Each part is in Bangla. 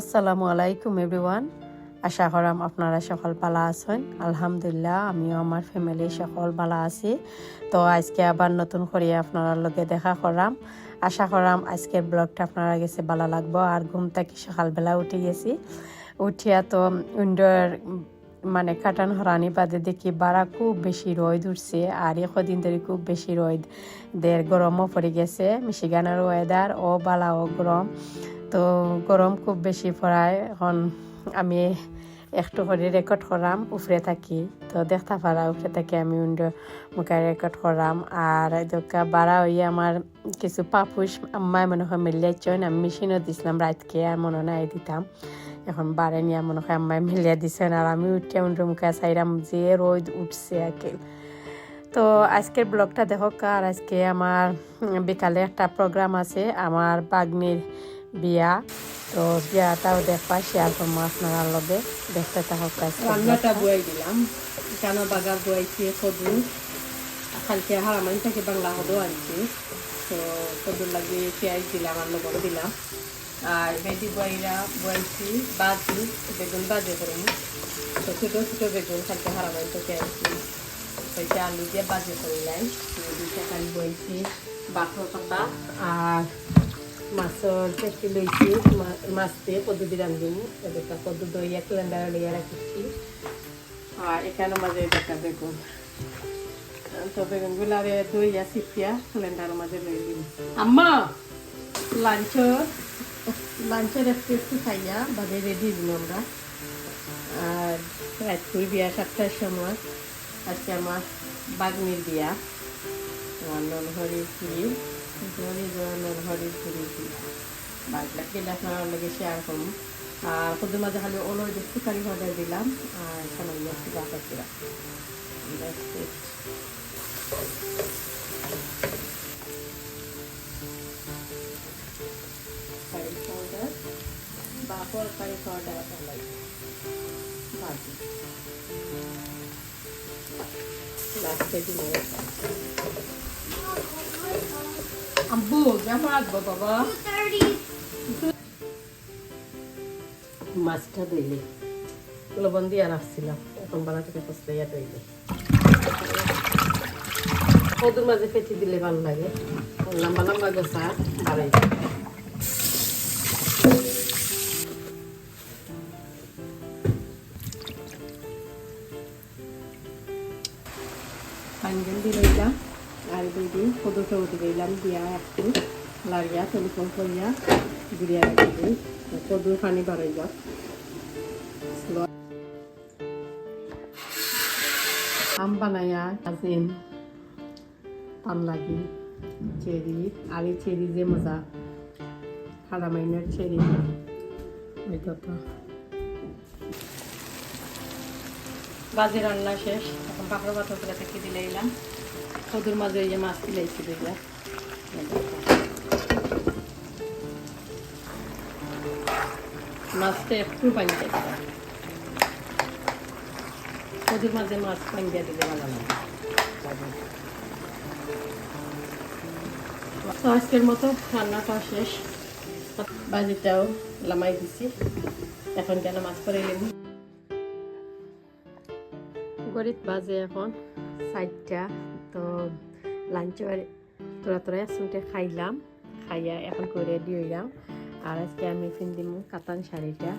আসসালামু আলাইকুম, এভরিওয়ান। আশা করাম আপনারা সকল ভালো আছেন। আলহামদুলিল্লাহ, আমিও আমার ফ্যামিলি সকল ভালো আছি। তো আজকে আবার নতুন করে আপনারা লগে দেখা করাম। আশা করাম আজকের ব্লগটা আপনারা গেছে ভালো লাগবো। আর ঘুম থেকে সকালবেলা উঠে গেছি। উঠিয়া তো উইন্ডোর মানে কাটান হরানি বাদে দেখি বাড়া খুব বেশি রোদ উঠছে। আর কদিন ধরে খুব বেশি রোদ, দের গরমও পড়ে গেছে। মিশিগানের ওয়েদার ও বালা ও গরম। তো গরম খুব বেশি পড়ায়, এখন আমি একটু করে রেকর্ড করাম, উফরে থাকি। তো দেখতে পারা, উফরে থাকি আমি উইন্ডো মুখে রেকর্ড করাম। আর দোকা বাড়া হইয়ে আমার কিছু পাপুস আম্মায় মনে হয় মিলিয়ে চইন, আমি মেশিনও দিছিলাম রাতকে আর মনে নাই দিতাম। এখন বারে নিয়ে মনে হয় আম্মায় মিলিয়ে দিছেন, আর আমি উঠে উইন্ডো মুখে চাইলাম যে রোদ উঠছে আকেল তো আজকের ব্লগটা দেখো আর আজকে আমার বিকালে একটা প্রোগ্রাম আছে, আমার বাগ্নির বিয়া। তো বিয়াটাও দেখবা শেয়ার করব আপনারা লগে দেখতে থাকো রান্নাটা বয়াই দিলাম। কেন বাগার বয়াইছি কদু। কালকে হারামানি থেকে বাংলা হদও আনছি। তো কদুর লাগে পেঁয়াজ দিলাম আর লবণ দিলাম। আর ভেজি বয়াইরা বয়াইছি বাজি বেগুন বাজে করে তো ছোটো ছোটো বেগুন কালকে হারামানি থেকে আনছি। ওইটা আলু দিয়ে বাজে করে লাই দুইটা কালি বয়াইছি। বাথর পাতা আর মাছৰ পেটি লৈছি মাছ দিয়ে কদু দি ৰান্ধিম। এনেকুৱা কদু দহিয়া ক্লেণ্ডাৰ লিয়া ৰাখিছি আর এখানে মাঝে দেখা বেগুন তো বেগুনগুলো আর দইয়া চিপিয়া ক্লেণ্ডার মাঝে লই দিম। আম্মা লাঞ্চ লাঞ্চের একটু একটু খাইয়া বাজে রেডি দিন আমরা। আর রাতপুর বিয়া সাতটার সময় আজকে আমার বাগনির বিয়া। নলহরির পুরী জনি নলহরির পুরী বিয়া বাগলা কেলে আপনার লাগে শেয়ার করুন আর কদ্দুর মাঝে খালি ওলোর যে সুপারি অর্ডার দিলাম, আর সামান্য একটু That's it. curry powder, বাপর curry powder আপনার লাস্টে দিলে মাছটা দিলে। লবণ দিয়ে রাখছিলাম এখন থেকে কষতে দিলে কদুর মাঝে ফেটি দিলে ভালো লাগে। লম্বা লম্বা গোসা বাড়াই পাঞ্জান দিয়ে রইলাম আর দুই দিন কদুটা উঠে গেলাম দিয়া একটু লাড়িয়া টেলিফোন করিয়া গুড়িয়া রাখি দিই কদুর পানি বাড়াই যাক। আম বানাইয়া আজিম পান লাগি, চেরি, আর এই চেরি যে মজা খারামাইনের চেরি। ওই কথা বাজে রান্না শেষ, এখন পাকড়া পাথর করে থেকে দিলে এলাম। কদুর মাঝে এই যে মাছ দিলেছি দেখলে মাছটা একটু পানি দিতে কদুর মাঝে মাছ পানি দিয়ে দিলে ভালো লাগে তো আজকের মতো রান্নাটা শেষ বাজিটাও লামাই দিছি এখন কেন মাছ করে লেবু গরিব বাজে এখন চারটা তো লাঞ্চের তোরা তোরা একসঙ্গে খাইলাম, খাইয়া এখন করে হইলাম। আর আজকে আমি কিনদিম কাতান শাড়িটা।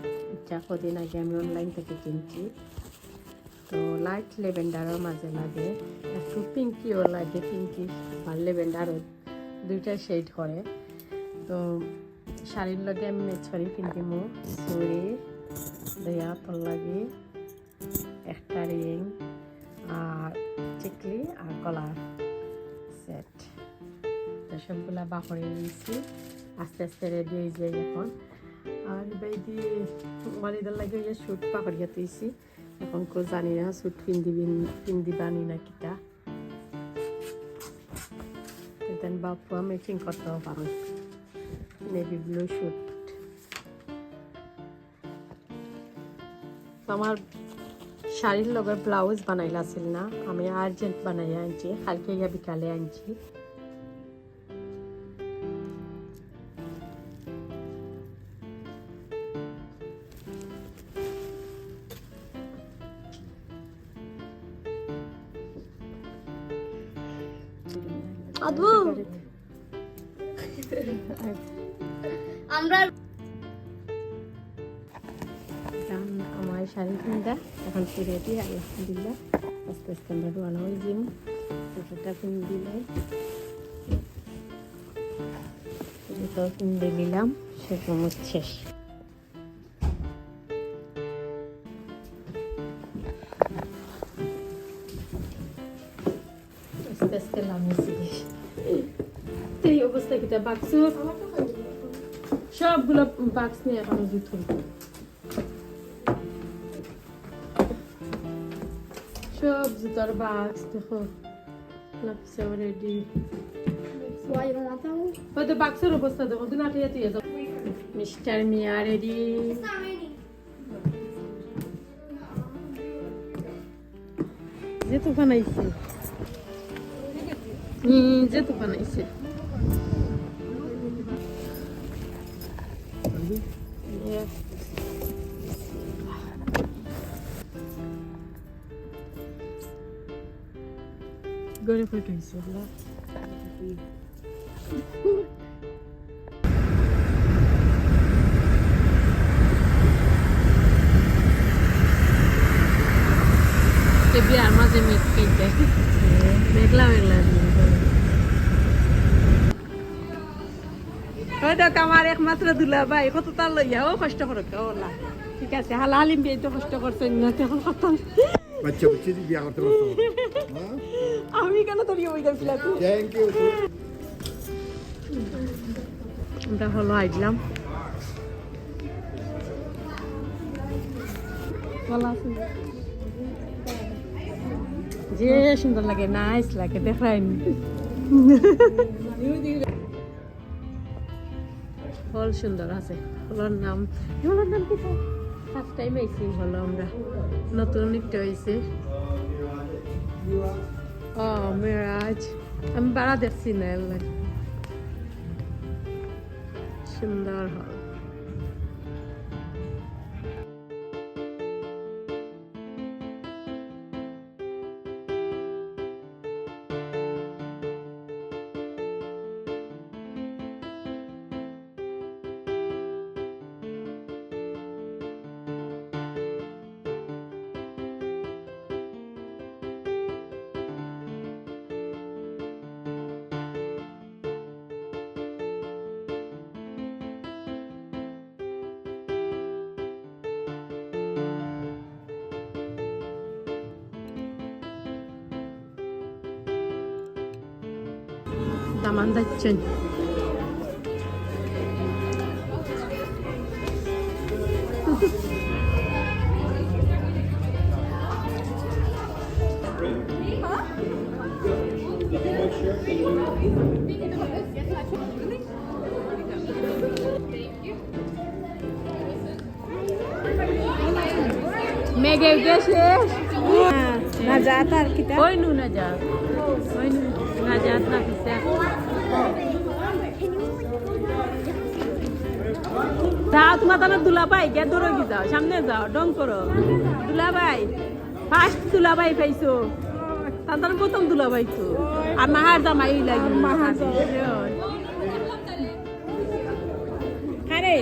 যা কদিন আগে আমি অনলাইন থেকে কিনছি। তো লাইট লেভেন্ডারও মাঝে লাগে একটু পিঙ্কিও লাগে পিঙ্কি আর লেভেন্ডারও দুইটা শেড করে। তো শাড়ির লগে আমি মেছরি কিনদিম চুড়ি দয়া তোর লাগে, একটা রিং আর চিকলি আর গলার সেট সবগুলা বাকরে নিয়েছি। আস্তে আস্তে রেডি হয়ে যাই এখন। আর বেদি ওয়ালিদার লাগে ইয়ে স্যুট পাকড়িয়া তুইছি এখন কেউ জানি না স্যুট পিন্দিবি পিন্দিবানি না কিটা। দেন বাপুয়া মেকিং করতেও পারেন নেভি ব্লু স্যুট আমার শাড়ির লগের ব্লাউজ বানাইলাছিল না আমি আর্জেন্ট বানাইয়া আনছি হালকে ইয়া বিকালে আনছি আমরা আমার শাড়ি কিনটা এখন রেডি আলহামদুলিল্লাহ। আস্তে আস্তে আমরা রোয়ানা হয়ে যাই সেটা কিনে দিলাই এটাও কিনে দিলাম সেরকম শেষ। অবস্থা কিটা বাক্সর সবগুলো বাক্স নিয়ে এখন জুত সব জুতার বাক্স দেখো লাগছে already Why you want that one? হয়তো বাক্সের অবস্থা দেখো আটিয়ে দিয়ে যাও মিস্টার মিয়া রেডি. যে তুফান আইছে হুম যে তুফান আইছে গড়ে ফটো হয়েছে বিয়ার মাঝে মেঘ কেটে মেঘলা মেঘলা ওই দেখ আমার একমাত্র দুলা ভাই কত তার লইয়া ও কষ্ট করো ওলা ঠিক আছে হালা হালিম বিয়ে তো কষ্ট করছেন না তখন কত বাচ্চা বাচ্চা দিয়ে করতে পারতো আমি কেন তোর ওই গেছিলাম থ্যাংক ইউ হলো আইলাম ভালো যে সুন্দর লাগে নাইস লাগে দেখাইনি ফল সুন্দর আছে। ফলের নাম ফলের নাম কি? ফার্স্ট টাইম আইছি হলো আমরা। নতুন একটা হয়েছে। মেরাজ আমি বাড়া দেখছি না এলাই সুন্দর হল দামান যাচ্ছেন মেঘে গেছে নাজাত আর কিতা ওই নু না যা ওই নু না যা না যাও তোমার তাহলে দুলাভাই কে দূরে কি যাও? সামনে যাও ডং করো। দুলাভাই ফার্স্ট দুলাভাই পাইছো। তাদের প্রথম দুলাভাই তো। আর মাহার জামাই লাগি। মাহার আরে।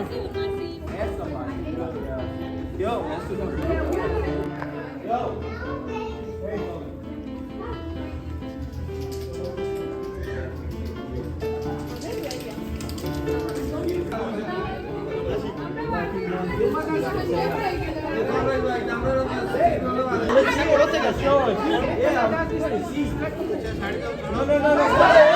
No, no, no, no.